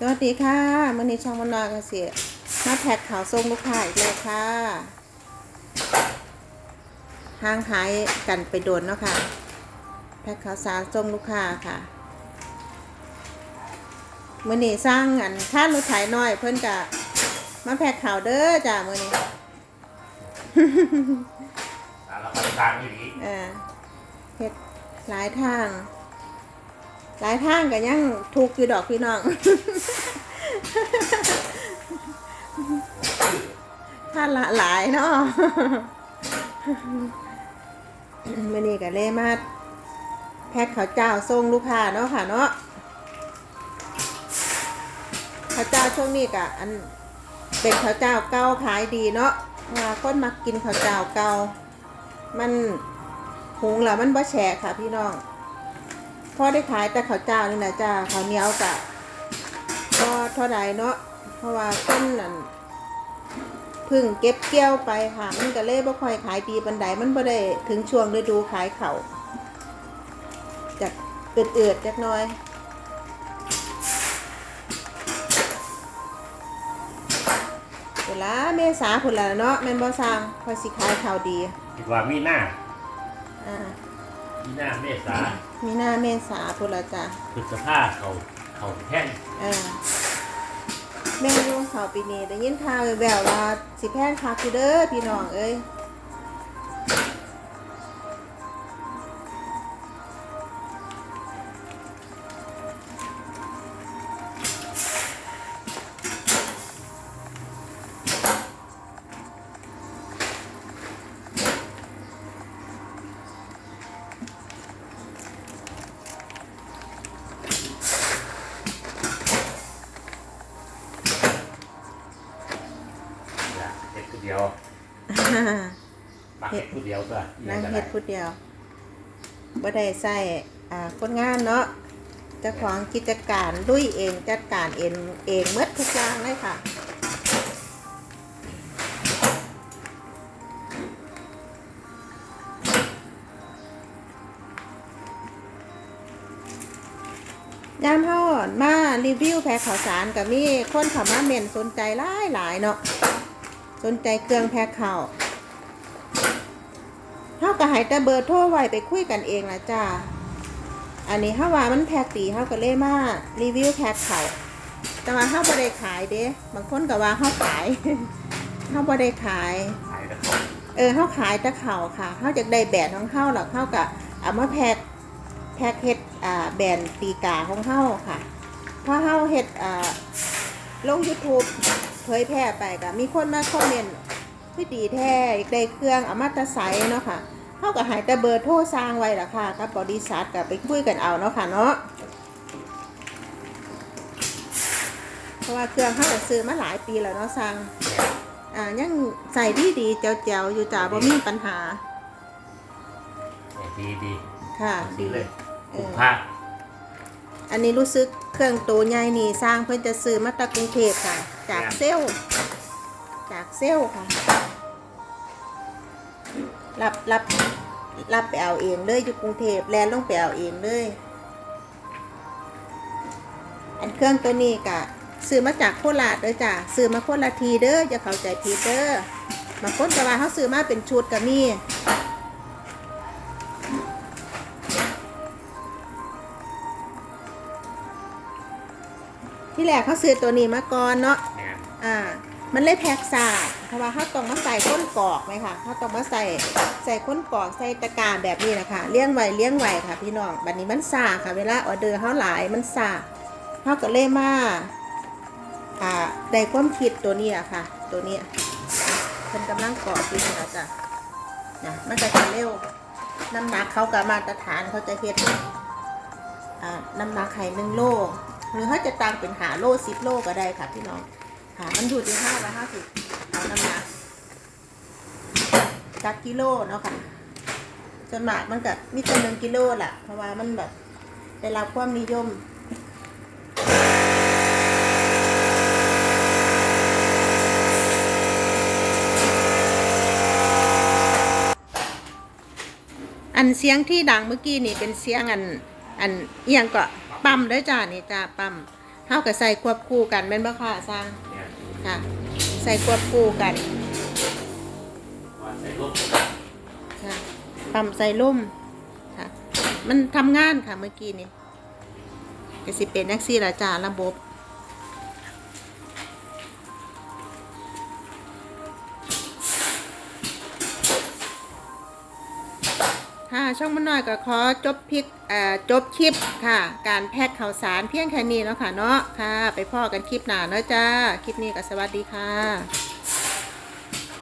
สวัสดีค่ะมื่อนี้ช่องวันนอยเกษตรมาแพ็คข่าวส่งลูกค้าอีกแล้วค่ะห่างหายกันไปโดนเนาะค่ะ แพ็คข่าวสารส่งลูกค้าค่ะมื่อนี้สร้างอันท่านรถไถน้อย เพิ่นจะมาแพ็คข่าวเด้อจ้ามื่อนี้สารพัดทางอยู่นี้เออเฮ็ดหลายทาง หลายทางก็ยังถูกอยู่ดอกพี่น้อง ท่านละหลายเนาะมื่อนี้ก็เลยมาแพ็คข้าวเจ้าส่งลูกค้าเนาะค่ะเนาะข้าวเจ้าช่วงนี้ก็อันเป็นข้าวเจ้าเก่าขายดีเนาะเพราะว่าคนมักกินข้าวเจ้าเก่ามันหุงแล้วมันบ่แฉะค่ะพี่น้อง พอได้ขายแต่ข้าวเจ้านี่นะจ้าข้าวเหนียวกะก็เท่าใดเนาะเพราะว่าต้นนั่นเพึ่งเก็บเกี่ยวไปค่ะมันก็เลยบ่ค่อยขายดีบันไดมันบ่ได้ถึงช่วงฤดูขายเขาวจากเอือดๆจักหน้อยเวลาเมษาพุ่นละเนาะแม่นบ่สร้างค่อยสิขายข้าวดีคิดว่ามีหน้าอ่า มีหน้าเมษามีหน้าเมษาพุ่นละจ้ะพฤษภาเขาเขาแท่งเออแม่ยุ่งเขาวปีนี้ได้ยินข่าวแววๆว่าสิแพงคักอยู่เด้อพี่น้องเอ้ย อยากเฮ็ดคนเดียวมาเฮ็ดคนเดียวก็นั่งเฮ็ดผู้เดียวบ่ได้ใส่อ่าคนงานเนาะเจ้าของกิจการลุยเองจัดการเองเองหมดทุกอย่างเลยค่ะยามเฮามารีวิวแพ็คข่าวสารก็มีคนเข้ามาเม่นสนใจหลายหลายๆเนาะ สนใจเครื่องแพ็คข่าวเฮาก็ให้แต่เบอร์โทรไว้ไปคุยกันเองละจ้า อันนี้เฮาว่ามันแพ็คดีเฮาก็เลยมารีวิวแพ็คเขาแต่ว่าเฮาบ่ได้ขายเด้บางคนก็ว่าเฮาขายเฮาบ่ได้ขายขายแต่ของเออเฮาขายแต่เขาค่ะเฮาจะได้แบรนด์ของเฮาแล้วเฮาก็เอามาแพ็คแพ็คเฮ็ดอ่าแบรนด์ตีกาของเฮาค่ะ เพราะเฮาเฮ็ดอ่าลง YouTube เผยแพร่ไปก็มีคนมาคอมเมนต์คือดีแท้อยากได้เครื่องเอามาแตะไซเนาะค่ะเฮาก็ใหายแต่เบอร์โทรสร้างไว้ล่ะค่ะกับบริษัทก็ไปคุยกันเอาเนาะค่ะเนาะเพราะว่าเครื่องเฮาก็ซื้อมาหลายปีแล้วเนาะสร้างอ่ายังใส่ดีดีๆเจ๋วๆอยู่จ้าบ่มีปัญหาเนี่ยดีดีค่ะดีดีเลยเอคุ้มอค่าอันนี้รู้สึก เครื่องตัวใหญ่นี่สร้างเพื่อจะซื้อมาจากรุงเทพค่ะ จากเซลจากเซลค่ะ รับรับรับไปเอาเองเลยอยู่กรุงเทพแลนลงไปเอาเองเลย อันเครื่องตัวนี้กะซื้อมาจากโคราชเด้อจ้ะซื้อมาโคนละทีเด้ออย่าเข้าใจผิดเด้อบางคนก็ว่าเขาซื้อมาเป็นชุดก็มี ที่แรกเขาซื้อตัวนี้มาก่อนเนาะเนี่ยอ่า มันเลยแพ็กซาเพราะว่าเขาต้องมาใส่ก้นกรอกไหมคะเขาต้องมาใส่ใส่ก้นกรอกใส่ตะกร้าแบบนี้นะคะเลี้ยงไว้เลี้ยงไว้ค่ะ พี่น้องบัดนี้มันซาค่ะ เวลาออเดอร์เขาหลายมันซาเขาก็เลยมาอ่าได้ความคิดตัวนี้อะค่ะ ตัวนี้เพิ่นกำลังกรอกอยู่นะจ้ะนะมันก็จะเร็วน้ำหนักเขากับมาตรฐานเขาจะเฮ็ดอ่าน้ำหนักไข่หนึ่งโล หรือถ้าจะตังเป็นหาโลสิบโลก็ได้ค่ะพี่น้องค่ะมันอยู่ที่ห้าละห้าสิบเอาน้ำหนักจักกิโลเนาะค่ะจนมากมันก็มีแต่หนึ่งกิโลแหละเพราะว่ามันแบบได้รับความนิยมอันเสียงที่ดังเมื่อกี้นี่เป็นเสียงอันอันเอียงก็ ปั๊มด้อจ้านี่จ้าปั๊มเฮากับใส่ควบคู่กันแม่นบ่ค่ะสร้างค่ะ ใส่ควบคู่กันค่ะปั๊มใส่ลุ่มค่ะ มันทำงานค่ะเมื่อกี้นี่ก็สิเป็นนักซี่ละจ้าระบบ ช่องมันน้อยก็ขอจบพิกจบคลิปค่ะ การแพ็คข่าวสารเพียงแค่นี้แล้วค่ะเนาะค่ะ ไปพ่อกันคลิปหน้าเนาะจ้า คลิปนี้ก็สวัสดีค่ะ